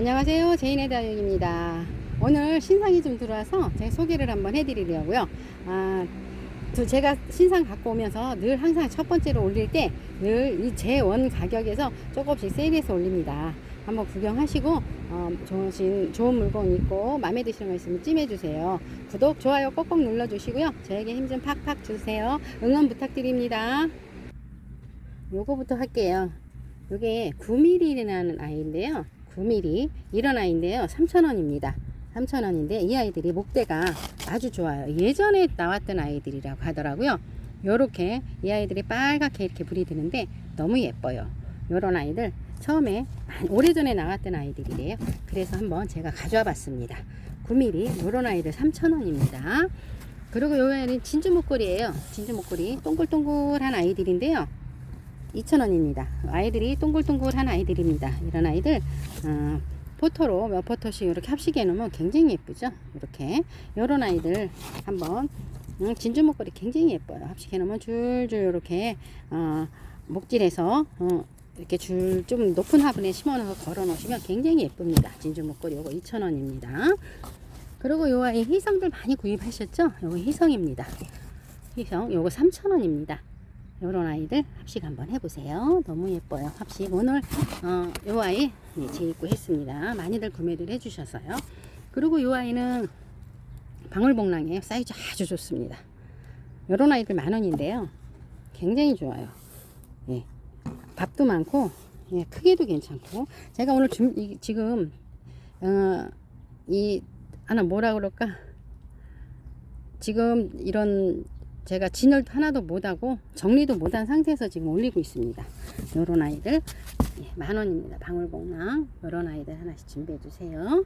안녕하세요. 제인의 다육입니다. 오늘 신상이 좀 들어와서 제가 소개를 한번 해드리려고요. 아, 저 제가 신상 갖고 오면서 늘 항상 첫 번째로 올릴 때 늘 이 제 원 가격에서 조금씩 세일해서 올립니다. 한번 구경하시고 어, 좋으신 좋은 물건 있고 마음에 드시는 거 있으면 찜해주세요. 구독, 좋아요 꼭꼭 눌러주시고요. 저에게 힘 좀 팍팍 주세요. 응원 부탁드립니다. 요거부터 할게요. 요게 9mm라는 아이인데요. 9mm 이런 아이인데요. 3,000원입니다. 3,000원인데 이 아이들이 목대가 아주 좋아요. 예전에 나왔던 아이들이라고 하더라고요. 요렇게 이 아이들이 빨갛게 이렇게 불이 드는데 너무 예뻐요. 요런 아이들 처음에 오래전에 나왔던 아이들이래요. 그래서 한번 제가 가져와 봤습니다. 9mm 요런 아이들 3,000원입니다. 그리고 요 아이는 진주 목걸이에요. 진주 목걸이 동글동글한 아이들인데요. 2,000원입니다. 아이들이 동글동글한 아이들입니다. 이런 아이들 어, 포토로 몇 포토씩 이렇게 합식해 놓으면 굉장히 예쁘죠. 이렇게 이런 아이들 한번 음, 진주 목걸이 굉장히 예뻐요. 합식해 놓으면 줄줄 이렇게 어, 목질해서 어, 이렇게 줄 좀 높은 화분에 심어 놓아서 걸어 놓으시면 굉장히 예쁩니다. 진주 목걸이 요거 2,000원입니다. 그리고 요 아이 희성들 많이 구입하셨죠? 요거 희성입니다. 희성 요거 3,000원입니다. 요런 아이들 합식 한번 해보세요. 너무 예뻐요. 합식 오늘 어, 요 아이 네, 재입고 했습니다. 많이들 구매를 해주셔서요. 그리고 요 아이는 방울복랑이에요. 사이즈 아주 좋습니다. 요런 아이들 만 원인데요. 굉장히 좋아요. 예. 밥도 많고 예, 크기도 괜찮고 제가 오늘 준, 이, 지금 어, 이 하나 뭐라 그럴까 지금 이런 제가 진열도 하나도 못하고 정리도 못한 상태에서 지금 올리고 있습니다. 요런 아이들 예, 만 원입니다. 방울복랑 요런 아이들 하나씩 준비해 주세요.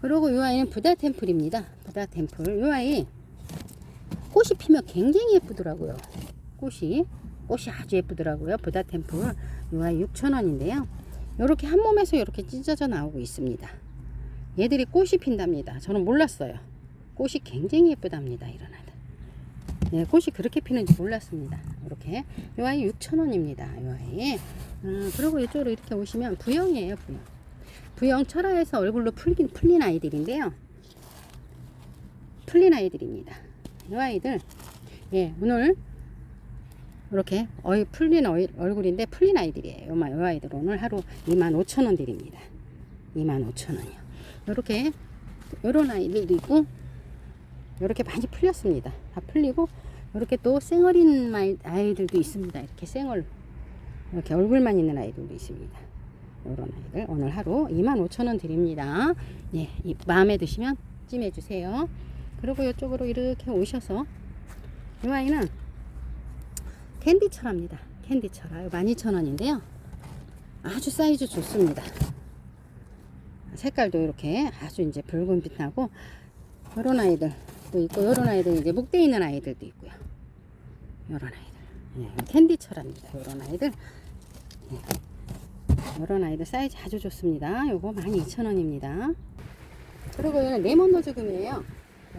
그리고 요 아이는 부다 템플입니다. 부다 템플 요 아이 꽃이 피면 굉장히 예쁘더라고요. 꽃이 꽃이 아주 예쁘더라고요. 부다 템플 요 아이 6,000원인데요. 요렇게 한 몸에서 이렇게 찢어져 나오고 있습니다. 얘들이 꽃이 핀답니다. 저는 몰랐어요. 꽃이 굉장히 예쁘답니다. 이런 아이들. 네, 꽃이 그렇게 피는지 몰랐습니다. 이렇게 이 아이 6,000원입니다. 이 아이. 음, 그리고 이쪽으로 이렇게 오시면 부영이에요. 부영. 부영 철화에서 얼굴로 풀린, 풀린 아이들인데요. 풀린 아이들입니다. 이 아이들 예, 오늘 이렇게 어이 풀린 어이, 얼굴인데 풀린 아이들이에요. 이 아이들 오늘 하루 25,000원 드립니다. 25,000원이요. 이렇게 요런 아이들이고 이렇게 많이 풀렸습니다. 다 풀리고 이렇게 또 쌩얼인 아이들도 있습니다. 이렇게 쌩얼 이렇게 얼굴만 있는 아이들도 있습니다. 이런 아이들 오늘 하루 25,000원 드립니다. 예, 이 마음에 드시면 찜해 주세요. 그리고 이쪽으로 이렇게 오셔서 이 아이는 캔디철합니다. 캔디철아 12,000원인데요. 아주 사이즈 좋습니다. 색깔도 이렇게 아주 이제 붉은 빛 나고 이런 아이들 도 있고 이런 아이들 이제 목대 있는 아이들도 있고요. 이런 아이들 예, 캔디철합니다. 이런 아이들 예, 이런 아이들 사이즈 아주 좋습니다. 요거 12,000원입니다. 그리고 이거는 레몬 노즈금이에요.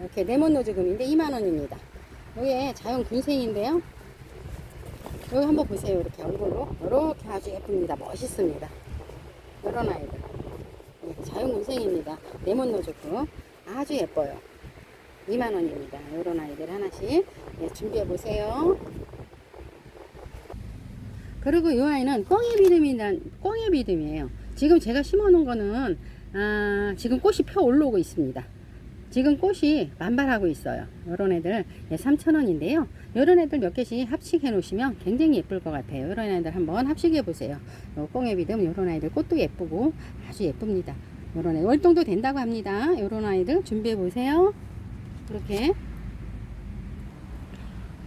이렇게 레몬 노즈금인데 2만원입니다. 이게 자연 군생인데요. 여기 한번 보세요. 이렇게 얼굴로 이렇게 아주 예쁩니다. 멋있습니다. 이런 아이들 예, 자연군생입니다. 레몬 노즈금 아주 예뻐요. 2만원입니다. 이런 아이들 하나씩 예, 준비해 보세요. 그리고 이 아이는 꽁의 비듬이란 꽁의 비듬이에요. 지금 제가 심어 놓은 거는 아, 지금 꽃이 펴 올라오고 있습니다. 지금 꽃이 만발하고 있어요. 이런 애들 예, 3,000원인데요. 이런 애들 몇 개씩 합식해 놓으시면 굉장히 예쁠 것 같아요. 이런 애들 한번 합식해 보세요. 요 꽁의 비듬 이런 아이들 꽃도 예쁘고 아주 예쁩니다. 이런 애 월동도 된다고 합니다. 이런 아이들 준비해 보세요. 이렇게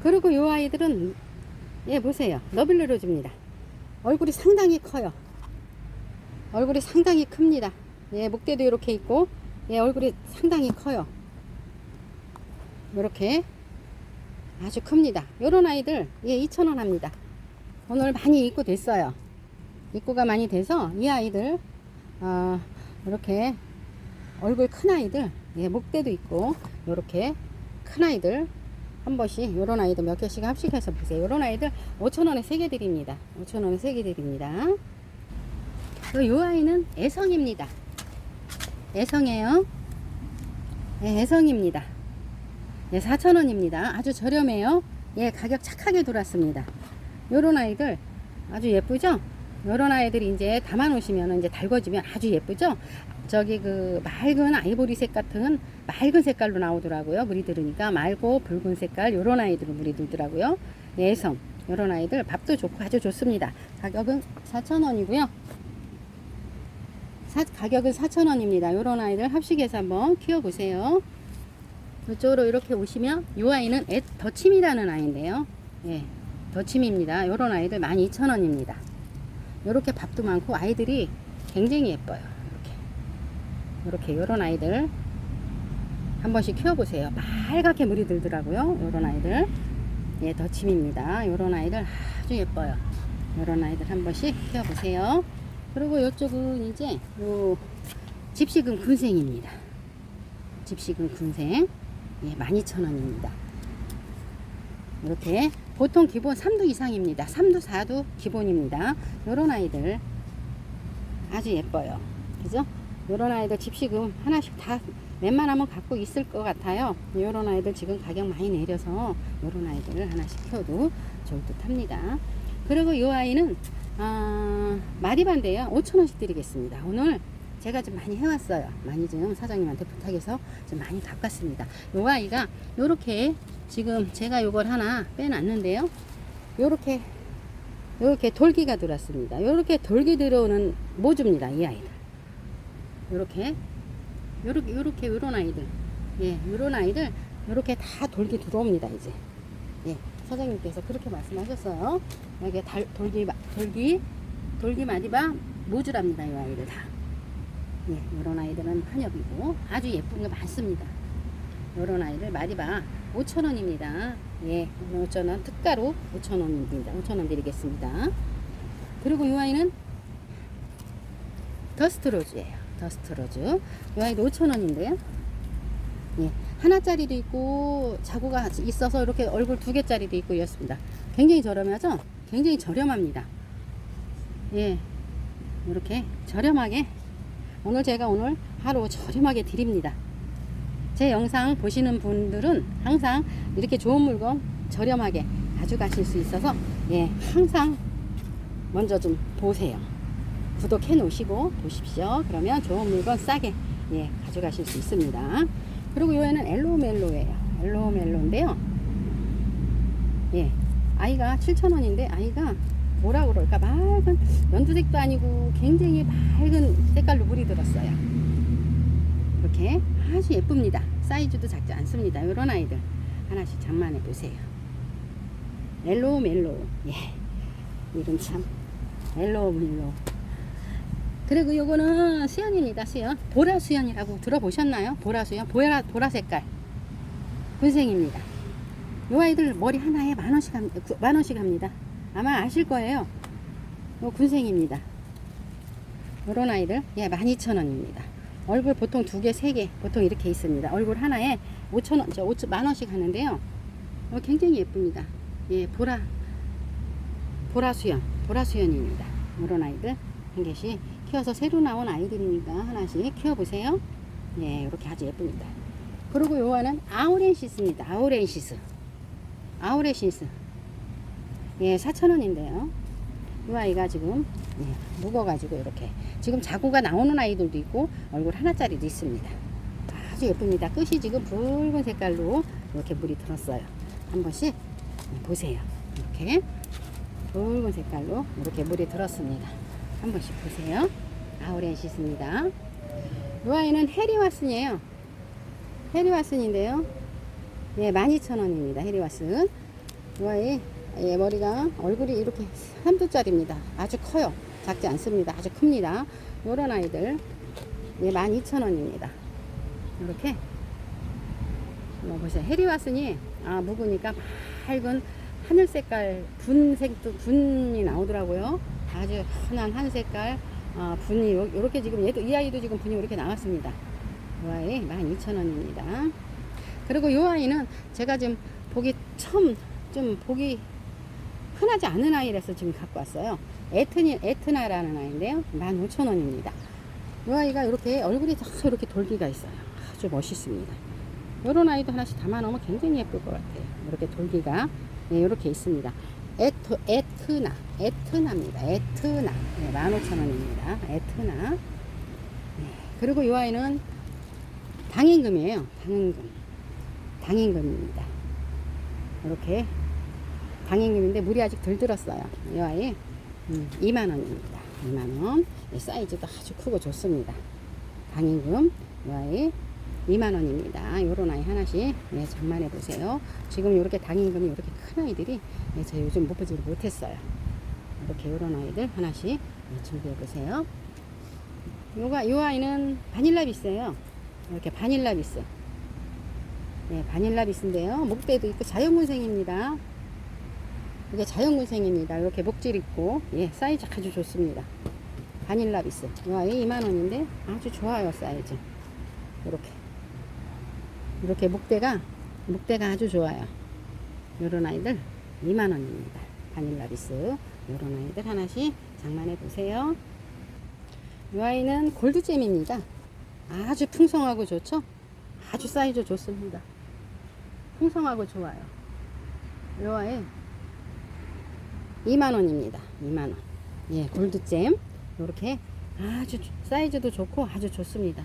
그리고 이 아이들은 예 보세요. 너빌르로즈입니다. 얼굴이 상당히 커요. 얼굴이 상당히 큽니다. 예 목대도 이렇게 있고 예 얼굴이 상당히 커요. 이렇게 아주 큽니다. 요런 아이들 예 2,000원 합니다. 오늘 많이 입고 됐어요. 입고가 많이 돼서 이 아이들 어, 이렇게 얼굴 큰 아이들 예 목대도 있고 이렇게 큰 아이들 한 번씩 요런 아이들 몇 개씩 합식해서 보세요. 요런 아이들 5,000원에 3개 드립니다. 5,000원에 3개 드립니다. 요, 요 아이는 애성입니다. 애성이에요. 네, 애성입니다. 네, 4,000원입니다. 아주 저렴해요. 예, 가격 착하게 들어왔습니다. 요런 아이들 아주 예쁘죠? 요런 아이들이 이제 담아 놓으시면 이제 달궈지면 아주 예쁘죠? 저기 그 맑은 아이보리색 같은 맑은 색깔로 나오더라고요. 물이 들으니까 맑고 붉은 색깔 요런 아이들은 물이 들더라고요. 예성 요런 아이들 밥도 좋고 아주 좋습니다. 가격은 4,000원이고요. 사, 가격은 4,000원입니다. 요런 아이들 합식해서 한번 키워보세요. 이쪽으로 이렇게 오시면 이 아이는 애, 더침이라는 아이인데요. 예, 더침입니다. 요런 아이들 12,000원입니다. 요렇게 밥도 많고 아이들이 굉장히 예뻐요. 이렇게. 요런 아이들 한 번씩 키워보세요. 빨갛게 물이 들더라고요. 요런 아이들. 예, 더침입니다. 요런 아이들 아주 예뻐요. 요런 아이들 한 번씩 키워보세요. 그리고 요쪽은 이제 요 집시금 군생입니다. 집시금 군생. 예, 12,000원입니다. 이렇게 보통 기본 3두 이상입니다. 3두, 4두 기본입니다. 요런 아이들 아주 예뻐요. 그죠? 요런 아이들 집시금 하나씩 다 웬만하면 갖고 있을 것 같아요. 요런 아이들 지금 가격 많이 내려서 요런 아이들 하나씩 키워도 좋을 듯 합니다. 그리고 요 아이는 아, 마리반데요. 5천원씩 드리겠습니다. 오늘 제가 좀 많이 해왔어요. 많이 좀 사장님한테 부탁해서 좀 많이 갚았습니다. 요 아이가 요렇게 지금 제가 요걸 하나 빼놨는데요. 요렇게 요렇게 돌기가 들어왔습니다. 요렇게 돌기 들어오는 모주입니다. 이 아이들. 요렇게 요렇게 요렇게 요런 아이들. 예, 요런 아이들 요렇게 다 돌기 들어옵니다. 이제. 예, 사장님께서 그렇게 말씀하셨어요. 여기 달, 돌기 마- 돌기 돌기 마디바 모주랍니다. 이 아이들 다. 예, 요런 아이들은 한엽이고 아주 예쁜 게 많습니다. 요런 아이들 마디바 5,000원입니다. 예, 5,000원 특가로 5,000원입니다. 5,000원 드리겠습니다. 그리고 이 아이는 더스트로즈예요. 더스트로즈. 이 아이도 5,000원인데요. 예, 하나짜리도 있고 자구가 있어서 이렇게 얼굴 두 개짜리도 있고 이렇습니다. 굉장히 저렴하죠? 굉장히 저렴합니다. 예, 이렇게 저렴하게 오늘 제가 오늘 하루 저렴하게 드립니다. 제 영상 보시는 분들은 항상 이렇게 좋은 물건 저렴하게 가져가실 수 있어서 예, 항상 먼저 좀 보세요. 구독해 놓으시고 보십시오. 그러면 좋은 물건 싸게 예, 가져가실 수 있습니다. 그리고 이거는 엘로멜로예요. 엘로멜로인데요. 예, 아이가 7,000원인데 아이가 뭐라 그럴까 맑은 연두색도 아니고 굉장히 맑은 색깔로 물이 들었어요. 이렇게 아주 예쁩니다. 사이즈도 작지 않습니다. 이런 아이들 하나씩 장만해 보세요. 멜로 멜로 예 이름 참 멜로 멜로 그리고 요거는 수연입니다. 수연 보라 수연이라고 들어보셨나요? 보라 수연 보라 보라 색깔 군생입니다. 요 아이들 머리 하나에 만 원씩 합- 구- 만 원씩 합니다. 아마 아실 거예요. 요 군생입니다. 요런 아이들 예 12,000원입니다. 얼굴 보통 두 개, 세 개 보통 이렇게 있습니다. 얼굴 하나에 5,000원, 저 5천 만 원씩 하는데요. 어, 굉장히 예쁩니다. 예, 보라 보라 수연, 보라 수연입니다. 이런 아이들 한 개씩 키워서 새로 나온 아이들이니까 하나씩 키워보세요. 예, 이렇게 아주 예쁩니다. 그리고 요거는 아우렌시스입니다. 아우렌시스. 아우렌시스. 예, 4,000원인데요. 이 아이가 지금 예, 묵어가지고 이렇게 지금 자구가 나오는 아이들도 있고 얼굴 하나짜리도 있습니다. 아주 예쁩니다. 끝이 지금 붉은 색깔로 이렇게 물이 들었어요. 한 번씩 보세요. 이렇게 붉은 색깔로 이렇게 물이 들었습니다. 한 번씩 보세요. 아우렌시스입니다. 이 아이는 해리와슨이에요. 해리와슨인데요. 예, 12,000원입니다. 해리와슨. 이 아이 예, 머리가 얼굴이 이렇게 3두짜리입니다. 아주 커요. 작지 않습니다. 아주 큽니다. 요런 아이들 예, 12,000원입니다. 이렇게 한번 보세요. 해리와슨이 아, 묵으니까 맑은 하늘 색깔 분색도 분이 나오더라고요. 아주 환한 한 색깔 아, 분이 요- 요렇게 지금 얘도 이 아이도 지금 분이 이렇게 나왔습니다. 이 아이 12,000원입니다. 그리고 이 아이는 제가 지금 보기 처음 좀 보기 흔하지 않은 아이라서 지금 갖고 왔어요. 에트니, 에트나라는 아이인데요. 15,000원입니다. 이 아이가 이렇게 얼굴이 다 이렇게 돌기가 있어요. 아주 멋있습니다. 이런 아이도 하나씩 담아놓으면 굉장히 예쁠 것 같아요. 이렇게 돌기가 네, 이렇게 있습니다. 에트, 에트나, 에트나입니다. 에트나. 네, 15,000원입니다. 에트나. 네, 그리고 이 아이는 당임금이에요. 당임금. 당임금입니다. 이렇게 당임금인데 물이 아직 덜 들었어요. 이 아이 음, 2만 원입니다. 2만 원. 이 사이즈도 아주 크고 좋습니다. 당임금 이 아이 2만 원입니다. 요런 아이 하나씩 네, 장만해 보세요. 지금 이렇게 당임금이 이렇게 큰 아이들이 네, 제가 요즘 못 보지를 못했어요. 이렇게 요런 아이들 하나씩 네, 준비해 보세요. 요가 요 아이는 바닐라 비스예요. 이렇게 바닐라 비스. 네, 바닐라 비스인데요. 목대도 있고 자연군생입니다. 이게 자연군생입니다. 이렇게 목질 있고, 예, 사이즈 아주 좋습니다. 바닐라 비스. 이 아이 2만원인데 아주 좋아요, 사이즈. 이렇게. 이렇게 목대가, 목대가 아주 좋아요. 요런 아이들 2만원입니다. 바닐라 비스. 요런 아이들 하나씩 장만해 보세요. 이 아이는 골드잼입니다. 아주 풍성하고 좋죠? 아주 사이즈 좋습니다. 풍성하고 좋아요. 이 아이 2만원입니다. 2만원. 예, 골드잼. 이렇게 아주 좋- 사이즈도 좋고 아주 좋습니다.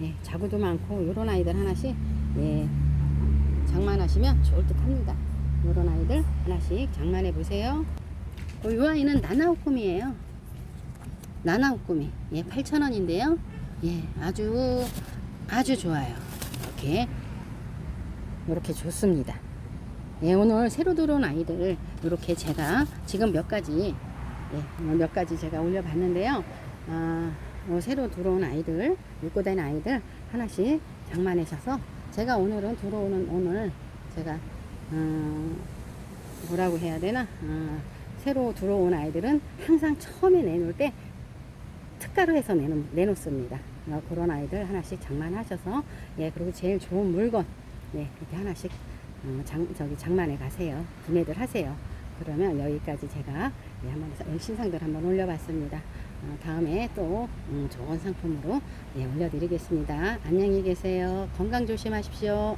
예, 자구도 많고 요런 아이들 하나씩 예, 장만하시면 좋을 듯 합니다. 요런 아이들 하나씩 장만해 보세요. 어, 이 아이는 나나우꿈이에요. 나나우꿈이. 예, 8,000원인데요. 예, 아주 아주 좋아요. 이렇게 이렇게 좋습니다. 예, 오늘 새로 들어온 아이들 이렇게 제가 지금 몇 가지 예, 몇 가지 제가 올려봤는데요. 아, 어, 새로 들어온 아이들 입고된 아이들 하나씩 장만하셔서 제가 오늘은 들어오는 오늘 제가 어, 뭐라고 해야 되나 어, 새로 들어온 아이들은 항상 처음에 내놓을 때 특가로 해서 내놓, 내놓습니다. 어, 그런 아이들 하나씩 장만하셔서 예 그리고 제일 좋은 물건 네 이렇게 하나씩 어, 장, 저기 장만해 가세요. 구매들 하세요. 그러면 여기까지 제가 예, 한번 신상들 한번 올려봤습니다. 어, 다음에 또 음, 좋은 상품으로 예, 올려드리겠습니다. 안녕히 계세요. 건강 조심하십시오.